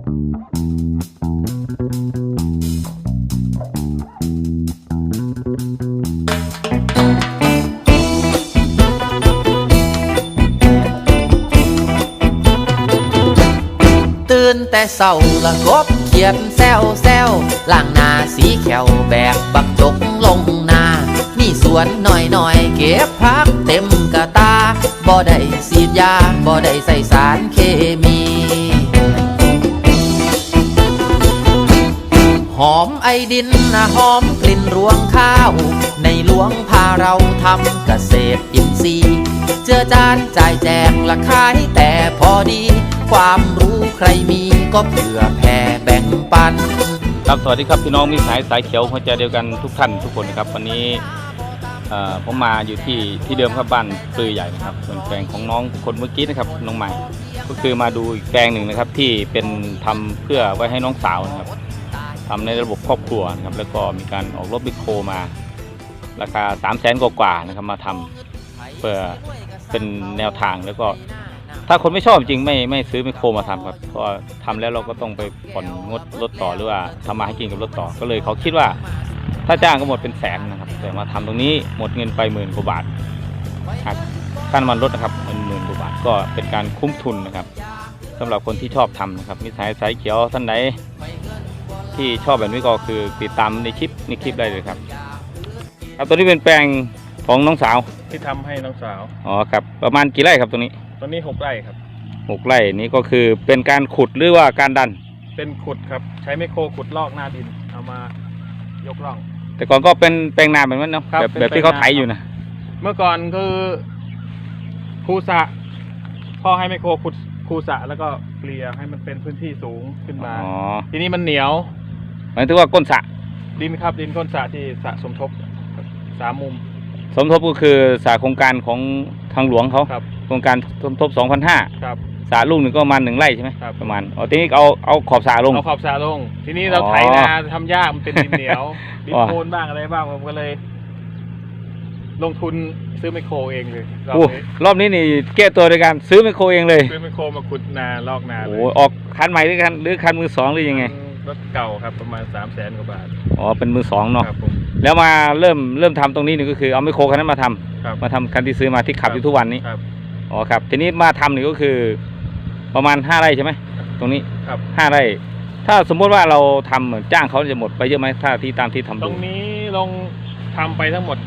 ตื่นแต่เศร้าละกบเขียนแซวแซวล่างนาสีแขวแบกบักจกลงนามีสวนหน่อยหน่อยเก็บพักเต็มกระตา บ่ได้สีดยา บ่ได้ใส่สารเคมี หอมไอดินนะหอมกลิ่นรวงข้าว ในหลวงพาเราทำเกษตรอินทรีย์เจือจานจ่ายแจกละขายแต่พอดี ความรู้ใครมีก็เผื่อแผ่แบ่งปัน ครับสวัสดีครับพี่น้องมิสายสายเขียวหัวใจเดียวกันทุกท่านทุกคนนะครับ วันนี้เอ่อผมมาอยู่ที่ที่เดิมครับบ้านปือใหญ่นะครับส่วนแปลงของน้องคนเมื่อกี้นะครับน้องใหม่ ก็คือมาดูอีกแปลงหนึ่งนะครับที่เป็นทำเพื่อไว้ให้น้องสาวนะครับ ทำในระบบครอบครัวนะครับแล้วก็มีการออกรถบิโคมา ราคา3 0 0แสนกว่าๆนะครับมาทำเพื่อเป็นแนวทางแล้วก็ ถ้าคนไม่ชอบจริงไม่ไม่ซื้อไมโครมาทำครับเพราะทำแล้วเราก็ต้องไปผ่อนงดรถต่อหรือว่าทำมาให้กินกับรถต่อก็เลยเขาคิดว่า ถ้าจ้างก็หมดเป็นแสนนะครับแต่มาทำตรงนี้หมดเงินไปหมื่นกว่าบาทหักค่าน้ำมันรถนะครับเป็นหมื่นกว่าบาทก็เป็นการคุ้มทุนนะครับสำหรับคนที่ชอบทำนะครับมิสายสายเขียวท่านไหน ที่ชอบแบบนี้ก็คือติดตามในคลิปในคลิปได้เลยครับ ครับตัวนี้เป็นแปลงของน้องสาวที่ทำให้น้องสาว อ๋อครับประมาณกี่ไร่ครับตรงนี้ตอนนี้หกไร่ครับ หกไร่นี้ก็คือเป็นการขุดหรือว่าการดัน เป็นขุดครับใช้ไมโครขุดลอกหน้าดิน เอามายกร่อง แต่ก่อนก็เป็นแปลงนาแบบนั้นเนาะครับแบบเป็นแบบที่เขาแปลงนาไถอยู่นะเมื่อก่อนคือคูสระพ่อให้ไมโครขุดคูสระแล้วก็เกลี่ยให้มันเป็นพื้นที่สูงขึ้นมา อ๋อทีนี้มันเหนียว หมายถึงว่าก้นสระดินครับดินก้นสระที่สระสมทบครับสามมุม สมทบก็คือสระโครงการของทางหลวงเขาครับโครงการสมทบ2,500ครับ สระลูกหนึ่งก็ประมาณหนึ่งไร่ใช่ไหมครับ ประมาณอ๋อทีนี้เอาเอาขอบสระลง เอาขอบสระลง ทีนี้เราอ๋อไถนาทำยากมันเป็นดินเหนียวดินอ๋อโคลนบ้างอะไรบ้างผมก็เลย ลงทุนซื้อไมโครเองเลยรอบโอ้นี้รอบนี้นี่แก้ตัวโดยการซื้อไมโครเองเลย ซื้อไมโครมาขุดนาลอกนาเลโอ้ยออกคันใหม่หรือคันหรือคันมือสองหรือยังไง รถเก่าครับประมาณสามแสนกว่าบาทอ๋อเป็นมือสองเนาะครับผม แล้วมาเริ่มเริ่มทำตรงนี้นี่ก็คือเอาไมโครคันนั้นมาทำครับมาทำคันที่ซื้อมาที่ขับ อยู่ทุกวันนี้ครับ อ๋อครับทีนี้มาทำนี่ก็คือประมาณห้าไร่ใช่ไหมตรงนี้ครับ ห้าไร่ ถ้าสมมติว่าเราทำเหมือนจ้างเขาจะหมดไปเยอะไหมถ้าที่ตามที่ทำตดูรงนี้ลงทำไปทั้งหมด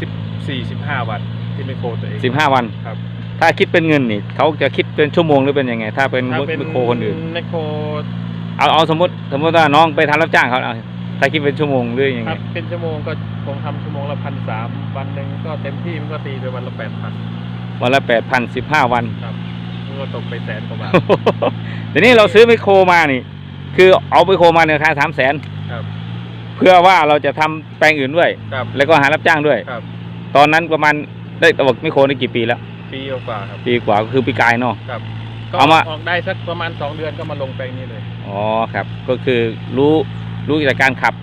สิบสี่สิบห้าวันที่ไมโครตัวเอง สิบห้าวัน ครับ ถ้าคิดเป็นเงินนี่เขาจะคิดเป็นชั่วโมงหรือเป็นยังไง ถ้าเป็นถ้าเป็นไมโครคนอื่น ไมโคร เอาเอาสมมติสมมติว่าน้องไปทำรับจ้างเขาเอาถ้าคิดเป็นชั่วโมงหรือยังคไงรับ เป็นชั่วโมงก็คงทำชั่วโมงละพันสามวันหนึ่งก็เต็มที่มันก็ตีไปวันละแปดพันวันละแปดพันสิบห้าวัน ครับมันก็ตกไปแสนกว่าบาททีนี้เราซื้อไมโครมานี่ คือเอาไมโครมาในราคาสามแสนครับ เพื่อว่าเราจะทำแปลงอื่นด้วย ครับ แล้วก็หารับจ้างด้วย ครับ ตอนนั้นประมาณได้ตบอกไมโครได้กี่ปีแล้ว ปีกว่าๆครับ ปีกว่าก็คือปีกายเนาะครับ ก็เอามา ออกได้สักประมาณสองเดือนก็มาลงแปลงนี้เลยอ๋อครับ ก็คือรู้รู้จากการขับ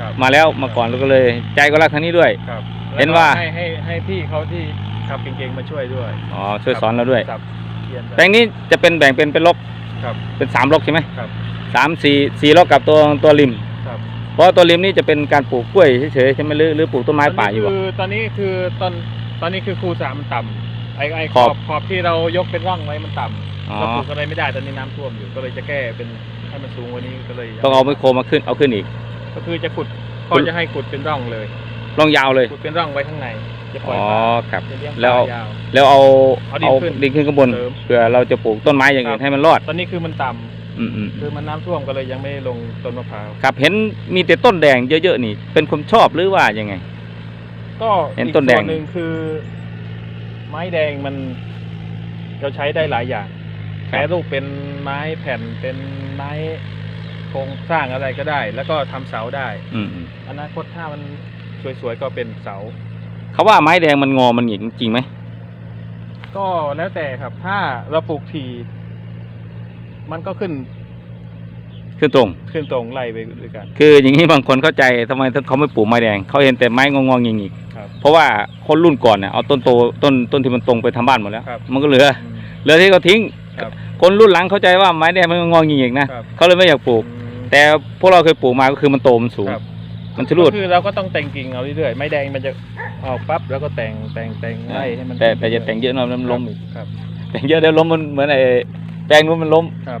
ครับมาแล้วมาก่อนแล้วก็เลย ใจก็รักทางนี้ด้วย ครับเห็นว่า แล้ก็ให้ให้ให้พี่เขาที่ขับเก่งๆมาช่วยด้วยอ๋อช่วยสอนเราด้วยครับเรียนแปลงนี้จะเป็นแบ่งเป็นเป็นล็อกครับเป็นสามล็อกใช่ไหมครับสามสี่สี่ล็อกกับตัวตัวริม ครับเพราะว่าตัวริมนี่จะเป็นการปลูกกล้วยเฉยๆใช่ไหมหรือหรือปลูกต้นไม้ป่าอยู่ตบ่นนี้คือตอนนี้คือตอนตอนนี้คือคูสามมันต่ำ ไอไอขขออบบขอบที่เรายกเป็นร่องไว้มันต่อ๋อำเราปลูกอะไรไม่ได้ตอนนี้น้ำท่วมอยู่ก็เลยจะแก้เป็นให้มันสูงกว่านี้ก็เลยต้องเอาไมโครมาขึ้นเอาขึ้นอีก ก็คือจะขุดขุก็ดจะให้ขุดเป็นร่องเลยลองยาวเลย ขุดเป็นร่องไว้ข้างในจะปล่อ๋อยอปลาครับ จะเลี้ยงปแล้วลายาว แล้วเอาเอาดินเอาขึ้นดินขึ้นข้างบนเสริมเพื่อเราจะปลูกต้นไม้อย่างอื่ครันบให้มันรอด ตอนนี้คือมันต่ำอืมอืมคือมันน้ำท่วมก็เลยยังไม่ลงต้นมะพร้าวครับ เห็นมีแต่ต้นแดงเยอะๆนี่ เป็นคนชอบหรือว่ายังไง ก็เห็นอีกต้นแดง ส่วนหนึ่งคือ ไม้แดงมันเราใช้ได้หลายอย่างแปรรูปเป็นไม้แผ่นเป็นไม้โครงสร้างอะไรก็ได้ แล้วก็ทำเสาได้อืมอืมอนาคตถ้ามันสวยๆก็เป็นเสาเขาว่าไม้แดงมันงอมันหงิกจริงไหมก็แล้วแต่ครับ ถ้าเราปลูกทีมันก็ขึ้น ขึ้นตรง ขึ้นตรงไล่ไปด้วยกัน คืออย่างนี้บางคนเข้าใจทำไมเขาไม่ปลูกไม้แดงเขาเห็นแต่ไม้งองๆงิกครับๆเพราะว่าคนรุ่นก่อนเนี่ยเอาต้นโตต้นต้นที่มันตรงไปทำบ้านหมดแล้ว ครับ มันก็เหลืออืมเหลือที่เขาทิ้ง ครับ คนรุ่นหลังเข้าใจว่าไม้แดงมันงองิงนะ ครับ เขาเลยไม่อยากปลูกอืมแต่พวกเราเคยปลูกมาก็คือมันโตมันสูง ครับ มันชะลูดก็คือเราก็ต้องแต่งกิ่งเอาเรื่อยๆไม้แดงมันจะออกปั๊บแล้วก็แต่งแต่งแต่งไล่ให้มันแต่แต่จะแต่งเยอะหน่อยมันล้มอีก ครับ แต่งเยอะเดี๋ยวล้มมันเหมือนไอ้แปลงนู้นมันล้ม ครับ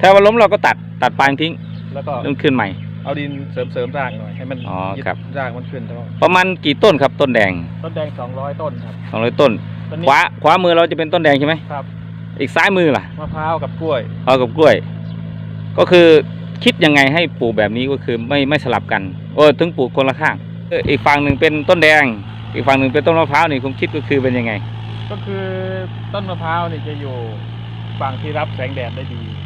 ถ้ามันล้มเราก็ตัดตัดปลายทิ้งแล้วก็แล้วมันขึ้นใหม่ เอาดินเสริมเสริมรากหน่อยให้มันอ๋อยึดครับ รากมันขึ้นเท่าประมาณกี่ต้นครับต้นแดงต้นแดงสองร้อยต้นครับสองร้อยต้น ต้นนี้ขวาขวามือเราจะเป็นต้นแดงใช่ไหมครับอีกซ้ายมือล่ะมะพร้าวกับกล้วย เอากับกล้วย ก็คือคิดยังไงให้ปลูกแบบนี้ก็คือไม่ไม่สลับกันโอ้ถึงปลูกคนละข้างเอออีกฝั่งหนึ่งเป็นต้นแดง อีกฝั่งหนึ่งเป็นต้นมะพร้าวนี่ผมคิดก็คือเป็นยังไงก็คือต้นมะพร้าวนี่จะอยู่ฝั่งที่รับแสงแดดได้ดีก็คื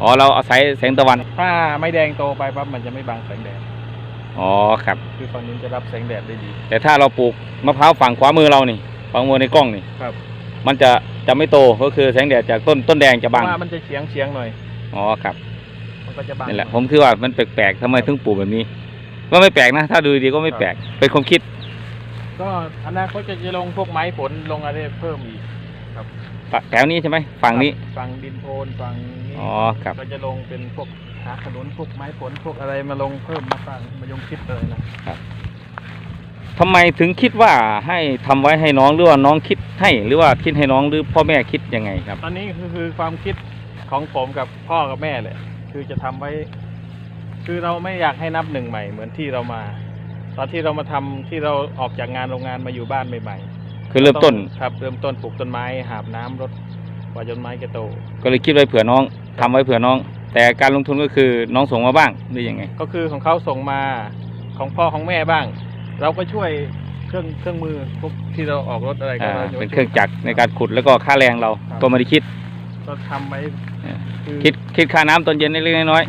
ออ๋อเราอาศัยแสงตะวัน ถ้าไม้แดงโตไปปั๊บมันจะไม่บังแสงแดด อ๋อครับ คือฝั่งนี้จะรับแสงแดดได้ดี แต่ถ้าเราปลูกมะพร้าวฝั่งขวามือเรานี่ฝั่งมือในกล้องนี่ครับ มันจะจะไม่โตก็คือแสงแดดจากต้นต้นแดงจะบังเพราว่ามันจะเฉียงเฉียงๆหน่อย อ๋อครับมันก็จะบังนี่แหละผมคือว่ามันแปลกๆทำไมถึงปลูกแบบนี้ ก็ไม่แปลกนะ ถ้าดูดีๆก็ไม่แปลกเป็นความคิดก็อนาคตจะจะลงพวกไม้ผลลงอะไรเพิ่มอีกแถวนี้ใช่ไหมฝั่งนี้ครับฝั่งดินโพนฝั่งนี้ อ๋อครับก็จะลงเป็นพวกหาขนุนพวกไม้ผลพวกอะไรมาลงเพิ่มมาสร้างมายงชิดเลยนะทำไมถึงคิดว่าให้ทำไว้ให้น้องหรือว่าน้องคิดให้หรือว่าคิดให้น้องหรือพ่อแม่คิดยังไงครับ ตอนนี้คือคือความคิดของผมกับพ่อกับแม่เลยคือจะทำไว้ คือเราไม่อยากให้นับหนึ่งใหม่เหมือนที่เรามา ตอนที่เรามาทำที่เราออกจากงานโรงงานมาอยู่บ้านใหม่ๆคือเริ่มต้นครับ เริ่มต้นปลูกต้นไม้หาบน้ำรดกว่าจนไม้จะโต ก็เลยคิดไว้เผื่อน้อง ทำไว้เผื่อน้อง แต่การลงทุนก็คือน้องส่งมาบ้างหรือยังไง ก็คือของเขาส่งมาของพ่อของแม่บ้าง เราก็ช่วยเครื่องเครื่องมือพวกที่เราออกรถอะไรก็อ่าราจะเป็นช่วยเครื่องจักรในการขุดแล้วก็ค่าแรงเราครับก็ไม่ได้คิดก็ทำไว้เออคือคิดคิดค่าน้ำตอนเย็นเล็กๆน้อย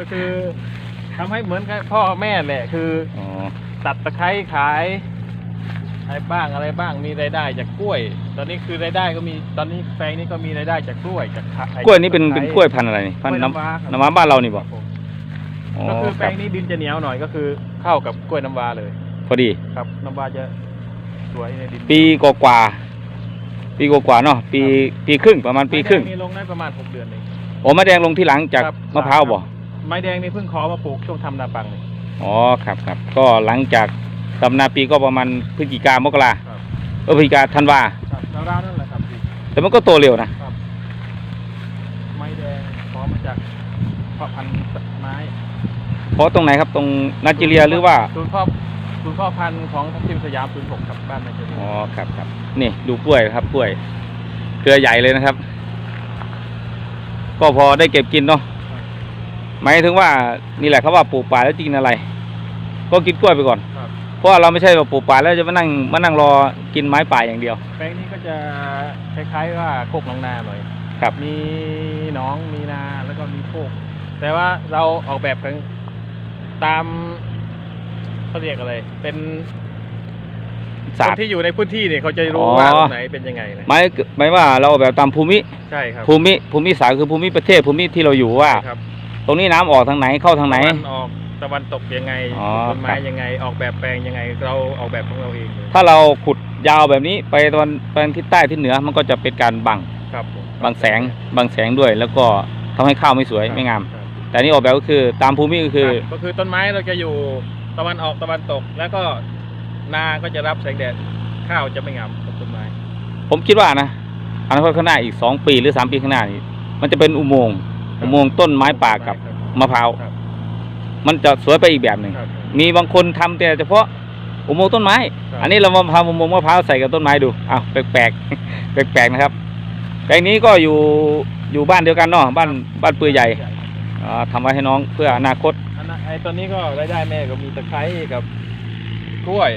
ก็คือทำให้เหมือนกับพ่อแม่แหละ คือ ๆอ๋อตัดตะไคร้ขาย อะไรบ้างอะไรบ้างมีรายได้จากกล้วย ตอนนี้คือรายได้ก็มีตอนนี้แปลงนี้ก็มีรายได้จากกล้วยจากขากล้วยนี่เป็นเป็นตะไคร้กล้วยพันธุ์อะไรนี่พันธุ์น้กล้วยว้าครับำน้ำว้าบ้านเรานี่บ่ครับผมอ๋อก็คือคแปลรับงนี้ดินจะเหนียวหน่อยก็คือเข้ากับกล้วยน้ำว้าเลย พอดีครับน้ำว้าจะสวยในดินปีกว่าๆปีกว่าๆเนาะปีปีครึ่งประมาณปีครึ่งไม้แดนี่ลงได้ประมาณหกเดือนเองโอ้มะแดงลงที่หลังจากครับมะพร้าวบ่ไม้แดงนี่เพิ่งขอมาปลูกช่วงทำนาปังนี่อ๋อครับครับก็หลังจาก ตำนาปีก็ประมาณพฤศจิกามกราครับ เออพฤศจิกาธันวาครับราวๆนั่นแหละครับพี่แต่มันก็โตเร็วนะครับไม้แดงขอมาจากเพาะพันธุ์ไม้เพราะตรงไหนครับตรงนาจิเรียหรือว่าศูนย์พ่อศูนย์พ่อพันธุ์ของทัพทิมสยามศูนย์หกครับบ้านนาเจริญอ๋อครับครับนี่ดูกล้วยครับกล้วยเครือใหญ่เลยนะครับ ก็พอได้เก็บกินเนาะหมายถึงว่านี่แหละเขาว่าปลูกป่าแล้วจะกินอะไร ก็กินกล้วยไปก่อนครับ เพราะว่าเราไม่ใช่ว่าปลูกป่าแล้วจะมานั่งมานั่งรอกินไม้ป่าอย่างเดียว แปลงนี้ก็จะคล้ายๆว่าโคกหนองนาหน่อยครับ มีหนองมีนาแล้วก็มีโคก แต่ว่าเราออกแบบกันตามเขาเรียกอะไร เป็นคศาสตนร์ ที่อยู่ในพื้นที่เนี่ยเขาจะรู้อ๋อ ว่าตรงไหนเป็นยังไงนะหมายหมายว่าเราแบบตามภูมิใช่ครับภูมิภูมิศาสตร์คือภูมิประเทศภูมิที่เราอยู่ว่า ใช่ครับตรงนี้น้ำออกทางไหนเข้าทางไหน ตะวันออก ตะวันตกยังไงอ๋อปลูกต้นไม้ครับ ยังไง ออกแบบแปลงยังไง เราออกแบบของเราเองเลยถ้าเราขุดยาวแบบนี้ไปตะวันไปทางทิศใต้ทิศเหนือมันก็จะเป็นการบังครับผมบังแสงบังแสงด้วย แล้วก็ทำให้ข้าวไม่สวยครับไม่งาม ครับแต่นี่ออกแบบก็คือตามภูมิก็คือครับก็คือต้นไม้เราจะอยู่ตะวันออกตะวันตก แล้วก็นาก็จะรับแสงแดดข้าวจะไม่งามกับต้นไม้ผมคิดว่านะอนาคตข้างหน้าอีกสองปีหรือสามปีข้างหน้านี่มันจะเป็นอุโมงค์ครับอุโมงค์ต้นไม้ป่ากับมะพร้าวครับ มันจะสวยไปอีกแบบหนึ่งครับ มีบางคนทำแต่เฉพาะอุโมงค์ต้นไม้ ครับ อันนี้เรามาทำอุโมงค์มะพร้าวใส่กับต้นไม้ดูอ้าวแปลกๆ แปลกๆนะครับแปลงนี้ก็อยู่อยู่บ้านเดียวกันเนาะบ้านบ้านปือใหญ่อ่าทำไว้ให้น้องเพื่ออนาคตอันนั้นไอ้ตัวนี้ก็รายได้แม่ก็มีตะไคร้กับกล้วย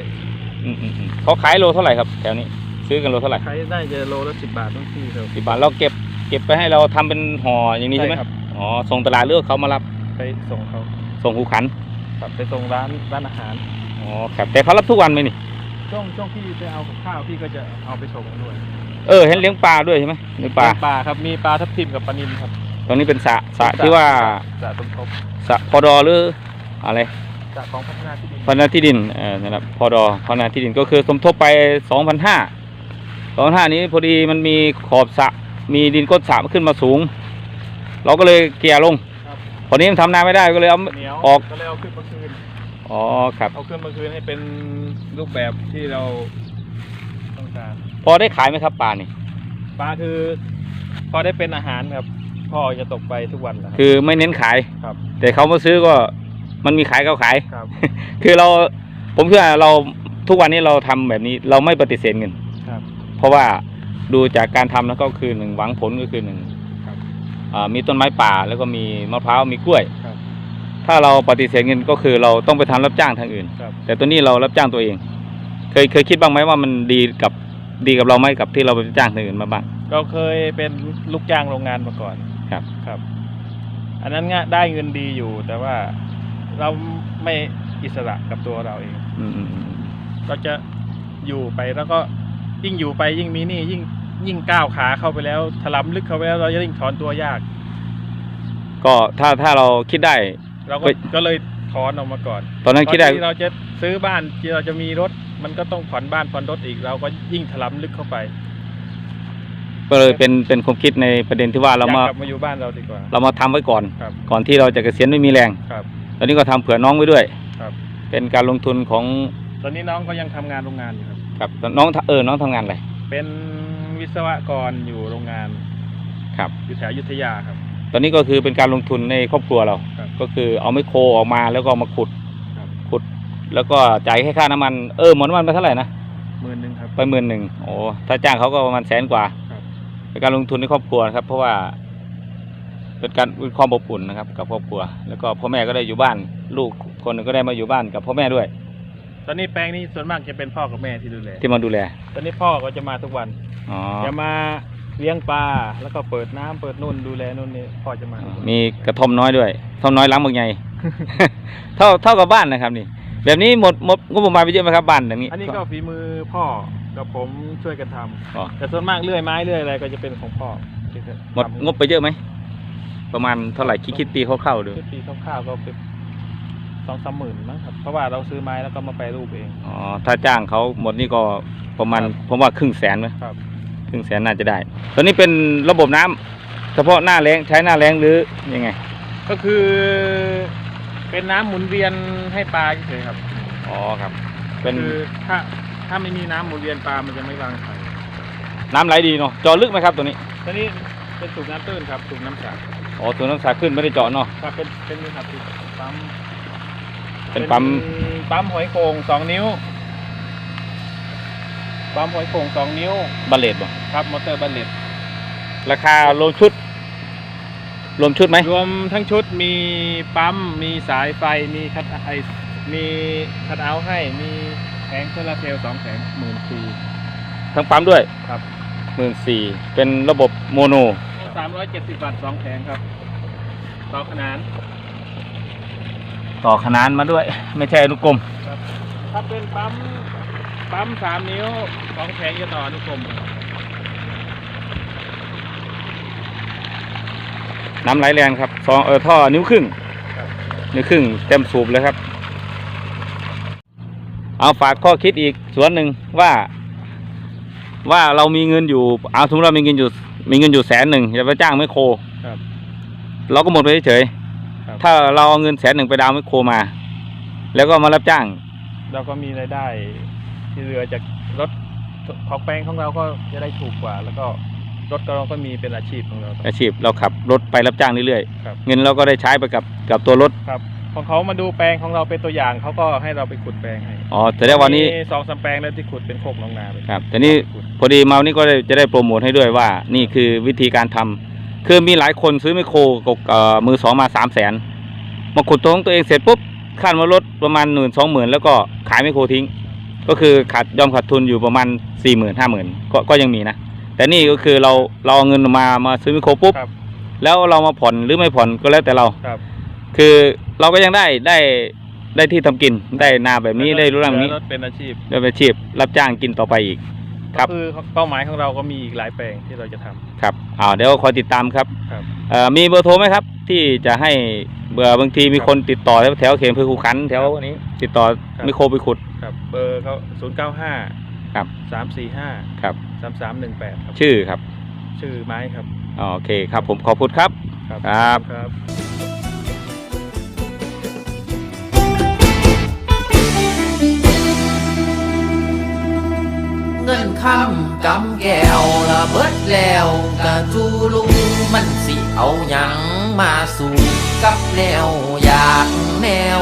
อืมอืมอืมเขาขายโลเท่าไหร่ครับแถวนี้ ซื้อกันโลเท่าไหร่ ตะไคร้ได้จะโลละสิบบาทต้องที่ครับสิบบาทเราเก็บเก็บไปให้เราทำเป็นห่ออย่างนี้ใช่ไหมครับอ๋อส่งตลาดหรือว่าเขามารับไปส่งเขา ส่งหูขันครับไปส่งร้านร้านอาหาร อ๋อครับแต่เขารับทุกวันไหมนี่ ช่วงช่วงที่ไปเอากับข้าวพี่ก็จะเอาไปส่งด้วยเออเห็นเลี้ยงปลาด้วยใช่ไหมเลี้ยงปลาปลาครับมีปลาทับทิมกับปลานิลครับ ตรงนี้เป็นสระสระที่ว่าสระสมทบสระพอดอหรืออะไรสระของพัฒนาที่ดินพัฒนาที่ดินเออนะครับพอดอพัฒนาที่ดินก็คือสมทบไปสองพันห้าสองพันห้านี้พอดีมันมีขอบสระมีดินก้นสระขึ้นมาสูง เราก็เลยเกลี่ยลง ครับพอนี้มันทำนาไม่ได้ก็เลยเอาเหนียวออกก็เลยเอาขึ้นมาคืนอ๋อครับ เอาขึ้นมาคืนให้เป็นรูปแบบที่เราต้องการพอได้ขายไหมครับปลานี่ปลาคือพอได้เป็นอาหารครับพ่อจะตกไปทุกวันแหละครับคือไม่เน้นขายครับ แต่เขามาซื้อก็มันมีขายก็ขาย ครับ คือเราผมเชื่อเราทุกวันนี้เราทำแบบนี้เราไม่ปฏิเสธเงิน ครับ เพราะว่าดูจากการทำแล้วก็คือหนึ่งหวังผลก็คือหนึ่งครับอ่า มีต้นไม้ป่าแล้วก็มีมะพร้าวมีกล้วย ครับ ถ้าเราปฏิเสธเงินก็คือเราต้องไปทำรับจ้างทางอื่น ครับ แต่ตัวนี้เรารับจ้างตัวเอง เคยเคยคิดบ้างไหมว่ามันดีกับดีกับเราไหมกับที่เราไปจ้างทางอื่นมาบ้าง เราเคยเป็นลูกจ้างโรงงานมาก่อนครับ ครับ อันนั้นง่ะได้เงินดีอยู่ แต่ว่าเราไม่อิสระกับตัวเราเอง อืมอืมอืมเราจะอยู่ไปแล้วก็ยิ่งอยู่ไปยิ่งมีหนี้ยิ่ง ยิ่งก้าวขาเข้าไปแล้วถลำลึกเข้าไปแล้วเราจะยิ่งถอนตัวยาก ก็ถ้าถ้าเราคิดได้ เราก็เฮ้ยก็เลยถอนออกมาก่อน ตอนนั้นคิดได้ก่ที่เราจะซื้อบ้านที่เราจะมีรถ มันก็ต้องผ่อนบ้านผ่อนรถอีกเราก็ยิ่งถลำลึกเข้าไป ก็เลยเป็นเป็นความคิดในประเด็นที่ว่าเราอยากมากลับมาอยู่บ้านเราดีกว่า เรามาทำไว้ก่อนครับก่อนที่เราจะเกษียณไม่มีแรงครับตอนนี้ก็ทำเผื่อน้องไว้ด้วยครับเป็นการลงทุนของ ตอนนี้น้องก็ยังทำงานโรงงานอยู่ครับครับน้องเออน้องทำงานอะไรเป็น วิศวกรอยู่โรงงานครับ อยู่แถวอยุธยาครับ ตอนนี้ก็คือเป็นการลงทุนในครอบครัวเรา ครับ ก็คือเอาไมโครออกมาแล้วก็เอามาขุด ครับ ขุด แล้วก็จ่ายแค่ค่าน้ำมัน เออหมดน้ำมันไปเท่าไหร่นะ หมื่นหนึ่งครับ ไปหมื่นหนึ่งโอ้ถ้าจ้างเขาก็ประมาณแสนกว่าครับ เป็นการลงทุนในครอบครัวนะครับ เพราะว่าเป็นการเป็นความอบอุ่นนะครับ กับครอบครัว แล้วก็พ่อแม่ก็ได้อยู่บ้าน ลูกคนหนึ่งก็ได้มาอยู่บ้านกับพ่อแม่ด้วย ตอนนี้แปลงนี้ส่วนมากจะเป็นพ่อกับแม่ที่ดูแลที่มาดูแล ตอนนี้พ่อก็จะมาทุกวันอ๋อ จะมาเลี้ยงปลาแล้วก็เปิดน้ำเปิดนู่นดูแลนู่นนี่พ่อจะมาทุกวันมีกระท่อมน้อยด้วยท่อมน้อยล้างบางใหญ่ เท่าเท่ากับบ้านนะครับนี่ แบบนี้หมดหมดงบประมาณไปเยอะไหมครับบ้านแบบนี้อันนี้ก็ฝีมือพ่อกับผมช่วยกันทำอ๋อแต่ส่วนมากเลื่อยไม้เลื่อยอะไรก็จะเป็นของพ่อที่จะหมดงบไปเยอะไหม ประมาณเท่าไหร่คิดคิดตีคร่าวๆดู ชุดปีคร่าวๆก็เป็น สองสามหมื่นมั้งครับเพราะว่าเราซื้อไม้แล้วก็มาแปรรูปเอง อ๋อถ้าจ้างเขาหมดนี่ก็ประมาณครับผมว่าครึ่งแสนไหมครับ ครึ่งแสนน่าจะได้ ตอนนี้เป็นระบบน้ำเฉพาะหน้าแรงใช้หน้าแรงหรือยังไง ก็คือเป็นน้ำหมุนเวียนให้ปลาเฉยๆครับอ๋อครับ เป็นคือถ้าถ้าไม่มีน้ำหมุนเวียนปลามันจะไม่วางไข่น้ำไหลดีเนาะเจาะลึกไหมครับตัวนี้ ตอนนี้เป็นสูบน้ำตื้นครับสูบน้ำสาดอ๋อตัวน้ำสาขึ้นไม่ได้เจาะเนาะ ครับเป็นเป็นนี่ครับคือปั๊ม เป็นปั๊มปั๊มหอยโข่งสองนิ้ว ปั๊มหอยโข่งสองนิ้วบัลเลตบ่ครับมอเตอร์บัลเลตราคารวมชุด รวมชุดไหมรวมทั้งชุดมีปั๊มมีสายไฟมีคัดไอมีคัดเอาท์ให้มีแผงโซลาร์เซลล์สองแผงหมื่นสี่ทั้งปั๊มด้วยครับหมื่นสี่เป็นระบบโมโนสามร้อยเจ็ดสิบบาทสองแผงครับต่อขนาน ต่อขนานมาด้วย ไม่ใช่อนุกรมครับถ้าเป็นปั๊มปั๊มสามนิ้วสองแผงจะต่ออนุกรมน้ำไหลแรงครับสองเออท่อนิ้วครึ่งครับนิ้วครึ่งเต็มสูบเลยครับ เอาฝากข้อคิดอีกส่วนหนึ่งว่า ว่าเรามีเงินอยู่เอาสมมติเรามีเงินอยู่มีเงินอยู่แสนหนึ่งจะไปจ้างไมคโครครับเราก็หมดไปเฉย ครับๆถ้าเราเอาเงินแสนหนึ่งไปดาวน์ไมคโครมา แล้วก็มารับจ้าง เราก็มีรายได้ที่เหลือจากรถของแปลงของเราก็จะได้ถูกกว่า แล้วก็รถเราก็มีเป็นอาชีพของเราครับอาชีพเราขับรถไปรับจ้างเรื่อยครับ ๆ เงินเราก็ได้ใช้ไปกับกับตัวรถ ครับของเขามาดูแปลงของเราเป็นตัวอย่างเขาก็ให้เราไปขุดแปลงให้อ๋อ แต่ได้วันนี้ มีสองสามแปลงแล้วที่ขุดเป็นโคกหนองนาไปครับ แต่นี่ขุดพอดีมาวันนี้ก็ได้จะได้โปรโมทให้ด้วยว่า นี่คือวิธีการทำ คือมีหลายคนซื้อไมคโครกับเอ่อมือสองมาสามแสนมาขุดตัวของตัวเองเสร็จปุ๊บค่ามารถประมาณหมื่นสองหมื่นแล้วก็ขายไมคโครทิ้ง ก็คือขาดยอมขาดทุนอยู่ประมาณสี่หมื่นห้าหมื่นก็ก็ยังมีนะ แต่นี่ก็คือเราเราเอาเงินมามาซื้อไมคโครปุ๊บครับแล้วเรามาผ่อนหรือไม่ผ่อนก็แล้วแต่เราครับ คือเราก็ยังได้ได้ได้ที่ทำกินได้นาแบบนี้ได้รู้ร่างนี้รถเป็นอาชีพได้เป็นอาชีพ รับจ้างกินต่อไปอีก ครับ ก็คือเป้าหมายของเราก็มีอีกหลายแปลงที่เราจะทำ ครับอ่าเดี๋ยวคอยติดตามครับครับ เอ่อมีเบอร์โทรไหมครับ ที่จะให้เบื่อบางทีมีคนติดต่อแถวแถวเขมพือคูขันแถวนี้ ติดต่อครับไมิโครไปขุด ครับเบอร์เขาศูนย์เก้าห้าครับ สามสี่ห้าครับ สามสามหนึ่งแปดครับ ชื่อครับชื่อไม้ครับ โอเคครับผมขอบคุณครับ ครับ ครับ ครับ เงินคำกำแก้วละเบิดแล้วกะจูลุงมันสิเอาหยังมาสู่กับแนวอยากแนว